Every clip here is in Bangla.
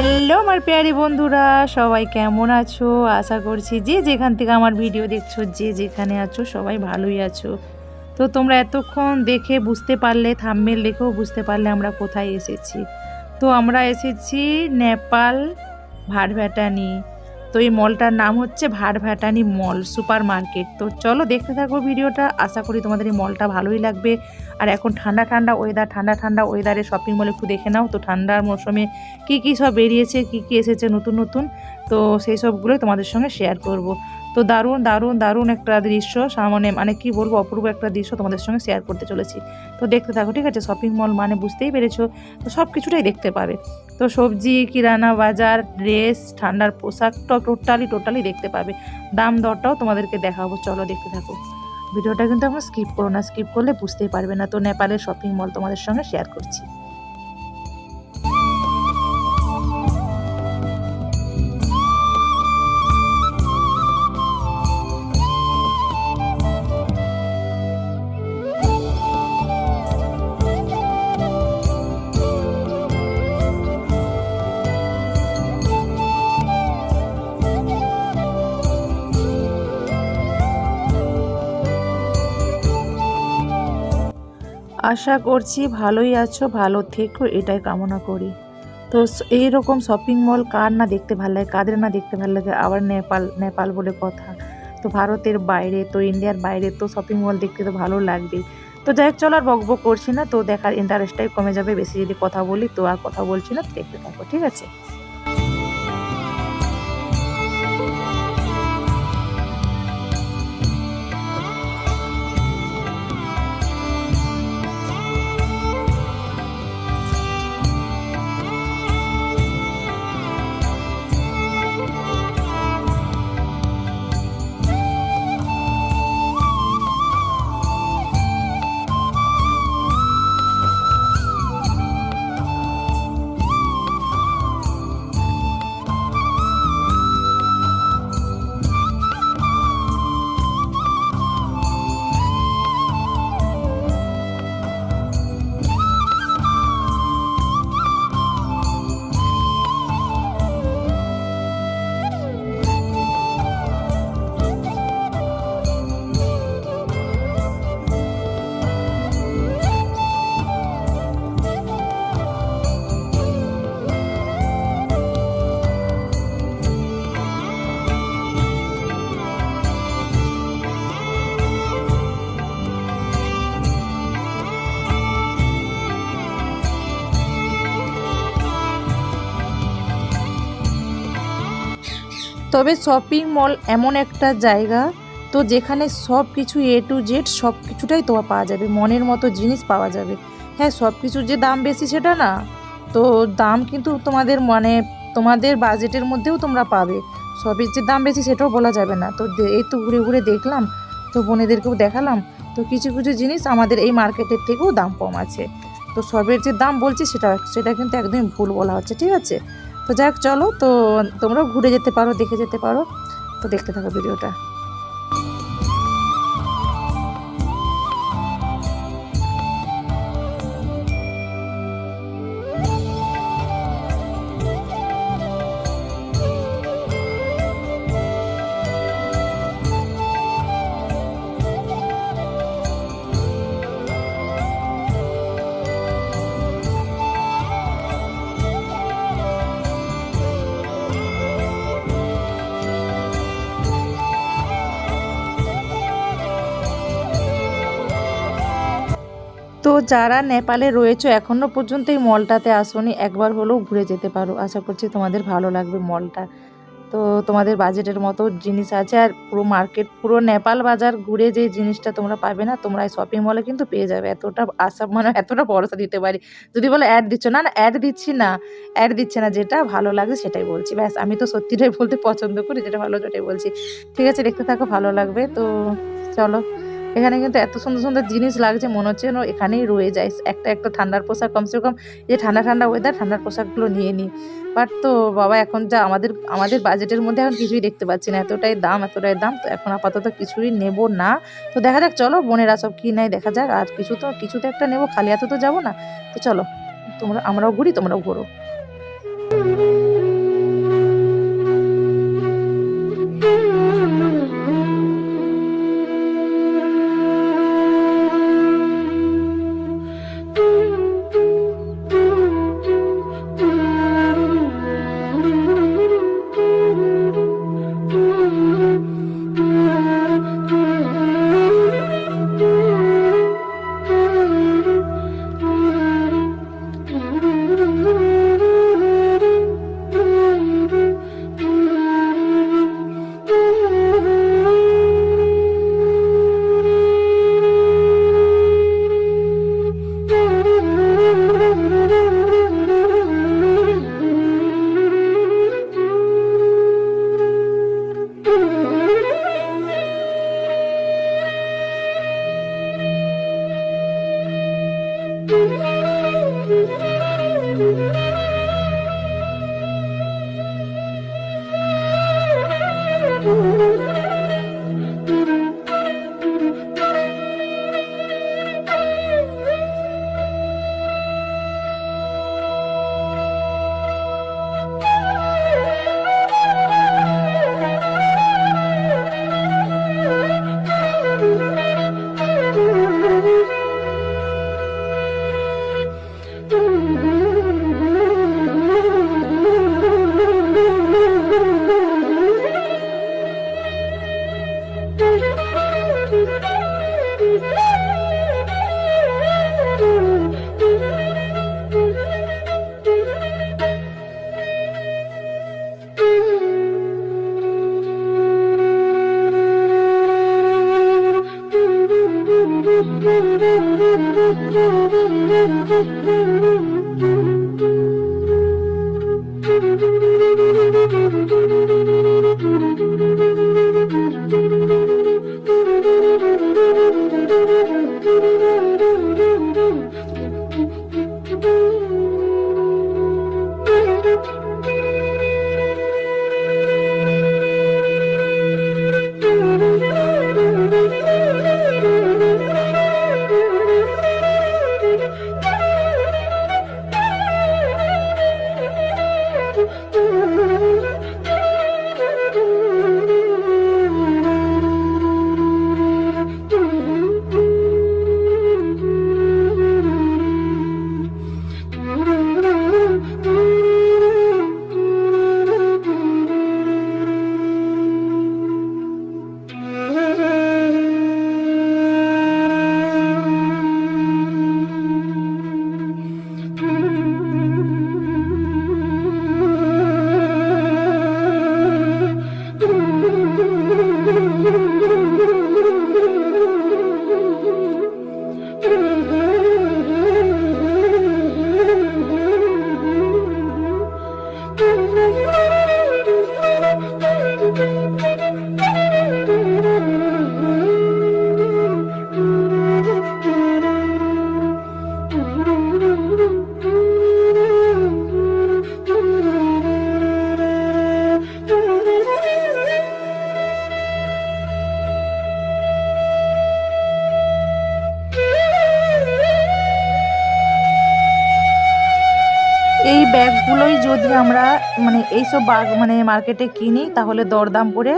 হ্যালো আমার পেয়ারি বন্ধুরা, সবাই কেমন আছো? আশা করছি যে যেখান থেকে আমার ভিডিও দেখছ, যে যেখানে আছো, সবাই ভালোই আছো। তো তোমরা এতক্ষণ দেখে বুঝতে পারলে থাম্মেল দেখেও বুঝতে পারলে আমরা কোথায় এসেছি। তো আমরা এসেছি নেপাল ভাটভ্যাটানি তো এই মলটার নাম হচ্ছে ভাটভাটানি মল সুপার মার্কেট তো চলো দেখতে থাকব ভিডিওটা, আশা করি তোমাদের এই মলটা ভালোই লাগবে। আর এখন ঠান্ডা ঠান্ডা ওয়েদার ঠান্ডা ঠান্ডা ওয়েদারে শপিং মল একটু দেখে নাও। তো ঠান্ডার মৌসুমে কি কি সব বেরিয়েছে, কি কি এসেছে নতুন নতুন, তো সেই সবগুলোই তোমাদের সঙ্গে শেয়ার করব। তো দারুণ দারুণ দারুণ একটা দৃশ্য। সামনে মানে কি বলব, অপূর্ব একটা দৃশ্য তোমাদের সঙ্গে শেয়ার করতে চলেছি। তো দেখতে থাকো, ঠিক আছে? শপিং মল মানে বুঝতেই পেরেছ। তো সব কিছুটাই দেখতে পাবে। তো সবজি, কিরানা বাজার ড্রেস ঠান্ডার পোশাক টোটালি টোটালি দেখতে পাবে। দাম দরটাও তোমাদেরকে দেখাবো। চলো দেখতে থাকো। ভিডিওটা কিন্তু এখন স্কিপ করো না। স্কিপ করলে বুঝতেই পারবে না। তো নেপালের শপিং মল তোমাদের সঙ্গে শেয়ার করছি। আশা করছি ভালোই আছো, ভালো থেকো, এটাই কামনা করি। তো এইরকম শপিং মল কার না দেখতে ভালো লাগে, কাদের না দেখতে ভালো লাগে, আবার নেপাল নেপাল বলে কথা। তো ভারতের বাইরে, তো ইন্ডিয়ার বাইরে তো শপিং মল দেখতে তো ভালো লাগবেই। তো যাই হোক, চলো আর বক বক করছি না, তো দেখার ইন্টারেস্টটাই কমে যাবে, বেশি যদি কথা বলি তো আর কথা বলছি না দেখতে থাকো, ঠিক আছে? তবে শপিং মল এমন একটা জায়গা, তো যেখানে সব কিছু এ টু জেড সব কিছুটাই তোমার পাওয়া যাবে, মনের মতো জিনিস পাওয়া যাবে। হ্যাঁ সব কিছুর যে দাম বেশি সেটা না, তো দাম কিন্তু তোমাদের মানে তোমাদের বাজেটের মধ্যেও তোমরা পাবে। সবের যে দাম বেশি সেটাও বলা যাবে না। তো এই তো ঘুরে ঘুরে দেখলাম, তো বোনেদেরকেও দেখালাম, তো কিছু কিছু জিনিস আমাদের এই মার্কেটের থেকেও দাম কম আছে। তো সবের যে দাম বলছি সেটা সেটা কিন্তু একদমই ভুল বলা হচ্ছে, ঠিক আছে? তো যাক, চলো, তো তোমরাও ঘুরে যেতে পারো, দেখে যেতে পারো। তো দেখতে থাকো ভিডিওটা। যারা নেপালে রয়েছে এখনও পর্যন্ত এই মলটাতে আসোনি। একবার হলেও ঘুরে যেতে পারো। আশা করছি তোমাদের ভালো লাগবে মলটা। তো তোমাদের বাজেটের মতো জিনিস আছে। আর পুরো মার্কেট পুরো নেপাল বাজার ঘুরে যে জিনিসটা তোমরা পাবে না, তোমরা এই শপিং মলে কিন্তু পেয়ে যাবে। এতটা আশা মানে এতটা ভরসা দিতে পারি। যদি বলো অ্যাড দিচ্ছ, না না অ্যাড দিচ্ছি না। অ্যাড দিচ্ছে না। যেটা ভালো লাগে সেটাই বলছি। ব্যাস, আমি তো সত্যিটাই বলতে পছন্দ করি, যেটা ভালো সেটাই বলছি। ঠিক আছে, দেখতে থাকো, ভালো লাগবে। তো চলো। এখানে কিন্তু এত সুন্দর সুন্দর জিনিস লাগছে, মনে হচ্ছে যেন এখানেই রয়ে যায়। একটা একটা ঠান্ডার পোশাক, কমসে কম যে ঠান্ডা ঠান্ডা ওয়েদার ঠান্ডার পোশাকগুলো নিয়ে নিই। বাট তো বাবা, এখন যা আমাদের আমাদের বাজেটের মধ্যে এখন কিছুই দেখতে পাচ্ছি না। এতটাই দাম এতটাই দাম, তো এখন আপাতত কিছুই নেব না। তো দেখা যাক, চলো বোনেরা সব কী নেয়, দেখা যাক। আর কিছু তো কিছু তো একটা নেব, খালি হাতে তো যাব না। তো চলো, তোমরা, আমরাও ঘুরি, তোমরাও ঘোরো। এই ব্যাগগুলোই যদি আমরা মানে এইসব মানে মার্কেটে কিনি, তাহলে দরদাম করে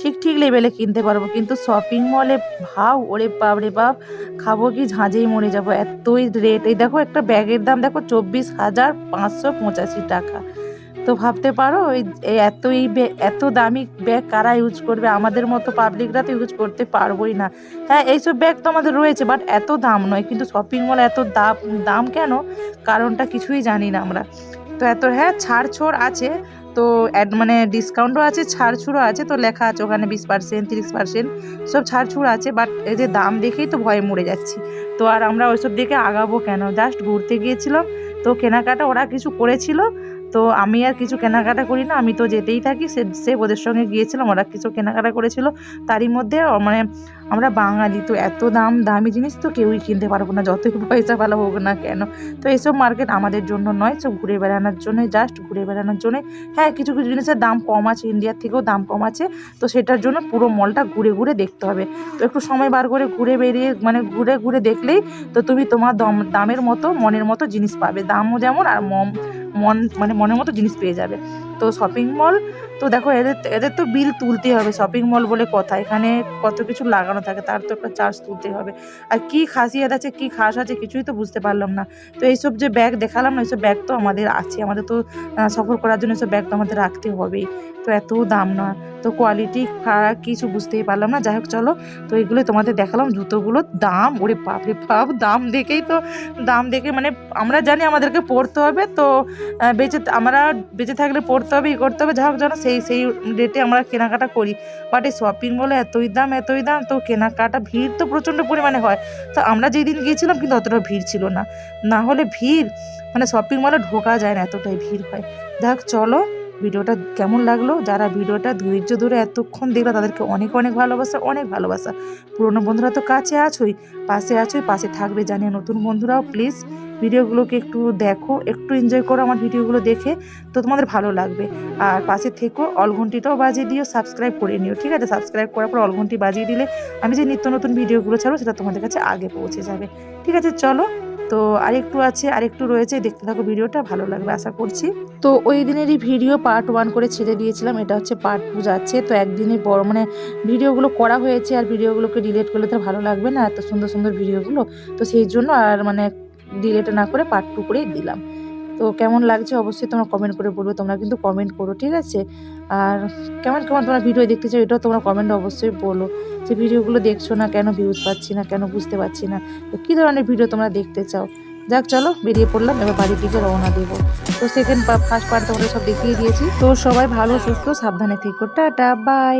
ঠিক ঠিক লেভেলে কিনতে পারব। কিন্তু শপিং মলে ভাও, ওরে বাপ রে বাপ, খাব কি ঝাঁঝেই মরে যাব, এতই রেট এই দেখো একটা ব্যাগের দাম দেখো চব্বিশ হাজার পাঁচশো পঁচাশি টাকা। তো ভাবতে পারো এই এত এই এত দামি ব্যাগ কারা ইউজ করবে? আমাদের মতো পাবলিকরা তো ইউজ করতে পারবোই না। হ্যাঁ এইসব ব্যাগ তো আমাদের রয়েছে বাট এত দাম নয়। কিন্তু শপিং মল এত দাম দাম কেন? কারণটা কিছুই জানি না আমরা। তো এত হ্যাঁ ছাড় ছোড় আছে। তো অ্যাড মানে ডিসকাউন্টও আছে ছাড় ছুড়ো আছে। তো লেখা আছে ওখানে বিশ পার্সেন্ট তিরিশ পার্সেন্ট সব ছাড় ছুড়ো আছে। বাট এই যে দাম দেখেই তো ভয়ে মরে যাচ্ছি। তো আর আমরা ওইসব দিকে আগাবো কেন? জাস্ট ঘুরতে গিয়েছিলাম। তো কেনাকাটা ওরা কিছু করেছিল। তো আমি আর কিছু কেনাকাটা করি না, আমি তো যেতেই থাকি, সে সে ওদের সঙ্গে গিয়েছিলাম, ওরা কিছু কেনাকাটা করেছিল। তারই মধ্যে মানে আমরা বাঙালি তো এত দাম, দামি জিনিস তো কেউই কিনতে পারব না, যতই পয়সা ভালো হোক না কেন। তো এসব মার্কেট আমাদের জন্য নয়, সব ঘুরে বেড়ানোর জন্য জাস্ট ঘুরে বেড়ানোর জন্য। হ্যাঁ কিছু কিছু জিনিসের দাম কম আছে ইন্ডিয়ার থেকেও দাম কম আছে, তো সেটার জন্য পুরো মলটা ঘুরে ঘুরে দেখতে হবে। তো একটু সময় বার করে ঘুরে বেরিয়ে মানে ঘুরে ঘুরে দেখলেই তো তুমি তোমার দম, দামের মতো, মনের মতো জিনিস পাবে। দামও যেমন আর মন মন মানে মনের মতো জিনিস পেয়ে যাবে। তো শপিং মল তো দেখো এদের এদের তো বিল তুলতে হবে শপিং মল বলে কথা। এখানে কত কিছু লাগানো থাকে, তার তো একটা চার্জ তুলতে হবে। আর কি খাসিয়াত আছে, কি খাস আছে কিছুই তো বুঝতে পারলাম না। তো এইসব যে ব্যাগ দেখালাম না, এইসব ব্যাগ তো আমাদের আছে। আমাদের তো সফর করার জন্য এইসব ব্যাগ তো আমাদের রাখতে হবেই। তো এত দাম না। তো কোয়ালিটি খারাপ কিছু বুঝতেই পারলাম না। যাই হোক, চলো। তো এগুলো তোমাদের দেখালাম জুতোগুলোর দাম, ওরে বাপরে বাপ, দাম দেখেই তো, দাম দেখে মানে আমরা জানি আমাদেরকে পড়তে হবে, তো বেঁচে আমরা বেঁচে থাকলে পড়তে হবে, ই করতে হবে যা হোক, যেন সেই সেই রেটে আমরা কেনাকাটা করি। বাট এই শপিং মলে এতই দাম এতই দাম, তো কেনাকাটা ভিড় তো প্রচণ্ড পরিমাণে হয়। তো আমরা যেই দিন গিয়েছিলাম কিন্তু অতটা ভিড় ছিল না। না হলে ভিড় মানে শপিং মলে ঢোকা যায় না, এতটাই ভিড় হয়। যাই হোক, চলো। ভিডিওটা কেমন লাগল? যারা ভিডিওটা ধৈর্য ধরে এতক্ষণ দেখল, তাদেরকে অনেক অনেক ভালোবাসা অনেক ভালোবাসা। পুরনো বন্ধুরা তো কাছে আছোই, পাশে আছোই, পাশে থাকবে জানিয়ে নতুন বন্ধুরাও প্লিজ ভিডিওগুলোকে একটু দেখো, একটু এনজয় করো আমার ভিডিওগুলো দেখে, তো তোমাদের ভালো লাগবে। আর পাশে থেকো অলঘন্টিটাও বাজিয়ে দিও সাবস্ক্রাইব করে নিও, ঠিক আছে? সাবস্ক্রাইব করার পর অলঘন্টি বাজিয়ে দিলে আমি যে নিত্য নতুন ভিডিওগুলো ছাড়বো, সেটা তোমাদের কাছে আগে পৌঁছে যাবে। ঠিক আছে? চলো তো আরেকটু আছে, আরেকটু রয়েছে, দেখতে থাকো ভিডিওটা, ভালো লাগবে, আশা করছি। তো ওই দিনেরই ভিডিও পার্ট ওয়ান করে ছেড়ে দিয়েছিলাম, এটা হচ্ছে পার্ট টু যাচ্ছে, তো একদিনই বড় মানে ভিডিওগুলো করা হয়েছে আর ভিডিওগুলোকে ডিলেট করলে তো ভালো লাগবে না, এত সুন্দর সুন্দর ভিডিওগুলো, তো সেই জন্য আর মানে ডিলেট না করে পার্ট টু করেই দিলাম। তো কেমন লাগছে অবশ্যই তোমরা কমেন্ট করে বলবে, তোমরা কিন্তু কমেন্ট করো, ঠিক আছে? আর কেমন কেমন তোমরা ভিডিও দেখতে চাও, এটাও তোমরা কমেন্ট অবশ্যই বলো। যে ভিডিওগুলো দেখছ না কেন ভিউজ পাচ্ছি না কেন, বুঝতে পারছি না, তো কী ধরনের ভিডিও তোমরা দেখতে চাও? যাক, চলো, বেরিয়ে পড়লাম, এবার বাড়ির দিকে রওনা দেবো। তো সেকেন্ড ফার্স্ট পার্ট তোমাদের সব দেখিয়ে দিয়েছি। তো সবাই ভালো, সুস্থ, সাবধানে থেকো। Tata bye